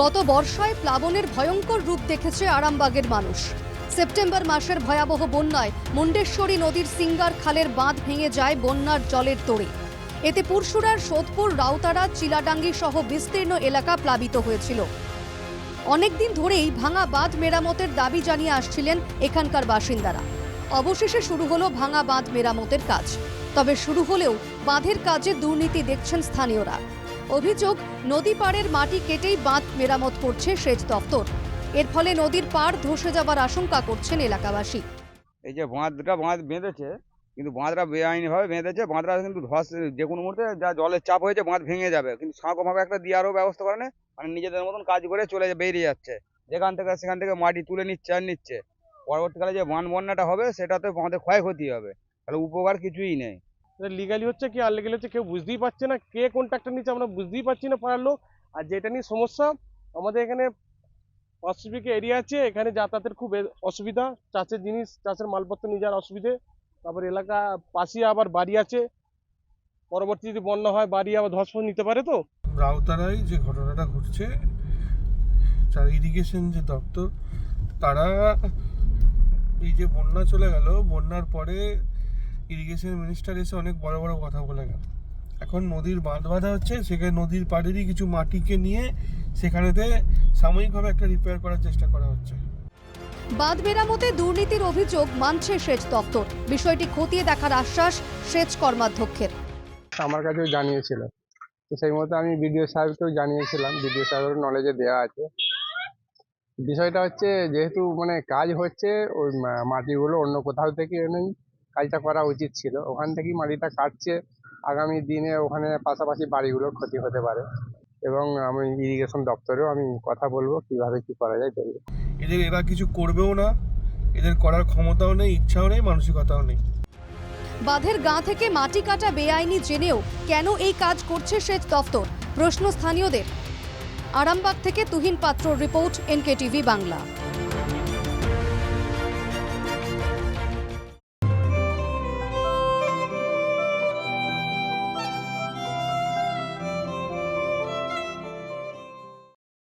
গত বর্ষায় প্লাবনের ভয়ঙ্কর রূপ দেখেছে আরামবাগের মানুষ। সেপ্টেম্বর মাসের ভয়াবহ বন্যায় মুন্ডেশ্বরী নদীর সিঙ্গার খালের বাঁধ ভেঙে যায় বন্যার জলের তোড়ে। এতে পুরসুরার সোদপুর, রাউতারা, চিলাডাঙ্গি সহ বিস্তীর্ণ এলাকা প্লাবিত হয়েছিল। অনেকদিন ধরেই ভাঙা বাঁধ মেরামতের দাবি জানিয়ে আসছিলেন এখানকার বাসিন্দারা। অবশেষে শুরু হলো ভাঙা বাঁধ মেরামতের কাজ। তবে শুরু হলেও বাঁধের কাজে দুর্নীতি দেখছেন স্থানীয়রা। অভিযোগ, নদী পাড়ের মাটি কেটেই বাঁধ মেরামত করছে সেচ দফতর এর ফলে নদীর পাড় ধসে যাবার আশঙ্কা করছেন এলাকাবাসী। এই যে বাঁধটা, বাঁধ বেঁধেছে, কিন্তু বাঁধটা বেআইনিভাবে বেঁধেছে, বাঁধটা কিন্তু ধস, যে কোনো মুহূর্তে যা জলের চাপ হয়েছে বাঁধ ভেঙে যাবে। কিন্তু সাঁকো ফাঁকো একটা দিয়ারও ব্যবস্থা করে না মানে নিজেদের মতন কাজ করে চলে বেরিয়ে যাচ্ছে। যেখান থেকে সেখান থেকে মাটি তুলে নিচ্ছে আর নিচ্ছে। পরবর্তীকালে যে বান বন্যাটা হবে, সেটাতে আমাদের ক্ষয়ক্ষতি হবে। তাহলে উপকার কিছুই নেই। লিগালি হচ্ছে কি আনলিগালি হচ্ছে কেউ বুঝতেই পারছে না কে কন্ট্রাক্টর নিচ্ছে, আমরা বুঝতেই পারছি না পাড়ার লোক। আর যেটা নিয়ে সমস্যা, আমাদের এখানে পাঁচশো এরিয়া আছে, এখানে যাতায়াতের খুব অসুবিধা। চাষের জিনিস, চাষের মালপত্র নিয়ে যাওয়ার অসুবিধে। তারপর এলাকা পাশে আবার বাড়ি আছে। পরবর্তী যদি বন্যা হয়, বাড়ি আবার ধস নিতে পারে তো? রাউতারায় যে ঘটনাটা ঘটছে ইরিগেশন যে দপ্তর, তারা এই যে বন্যা চলে গেল, বন্যার পরে ইরিগেশন মিনিস্টার এসে অনেক বড় বড় কথা বলে গেল। এখন নদীর বাঁধ বাঁধা হচ্ছে সেখানে নদীর পাড়েরই কিছু মাটিকে নিয়ে সেখানেতে সাময়িকভাবে একটা রিপেয়ার করার চেষ্টা করা হচ্ছে। বাঁধ মেরামতে দুর্নীতির অভিযোগ মানছে সেচ দপ্তর। বিষয়টি খতিয়ে দেখার আশ্বাস সেচ কর্মাধ্যক্ষের। আমার কাছেও জানিয়েছিল। তো সেই মতো আমি বিডিও সাহেবকেও জানিয়েছিলাম। বিডিও সাহেবের নলেজে দেওয়া আছে। বিষয়টা হচ্ছে যেহেতু মানে কাজ হচ্ছে ওই মা- মাটিগুলো অন্য কোথাও থেকে এনেই কাজটা করা উচিত ছিল। ওখান থেকেই মাটিটা কাটছে। আগামী দিনে ওখানে পাশাপাশি বাড়িগুলোর ক্ষতি হতে পারে। এবং আমি ইরিগেশন দপ্তরেও আমি কথা বলব কীভাবে কি করা যায় দেখব এদের এরা কিছু করবেও না। এদের করার ক্ষমতাও নেই ইচ্ছাও নেই মানসিকতাও নেই। বাঁধের গা থেকে মাটি কাটা বেআইনি জেনেও কেন এই কাজ করছে সেচ দফতর প্রশ্ন স্থানীয়দের। আরামবাগ থেকে তুহিন পাত্র রিপোর্ট এনকেটিভি বাংলা।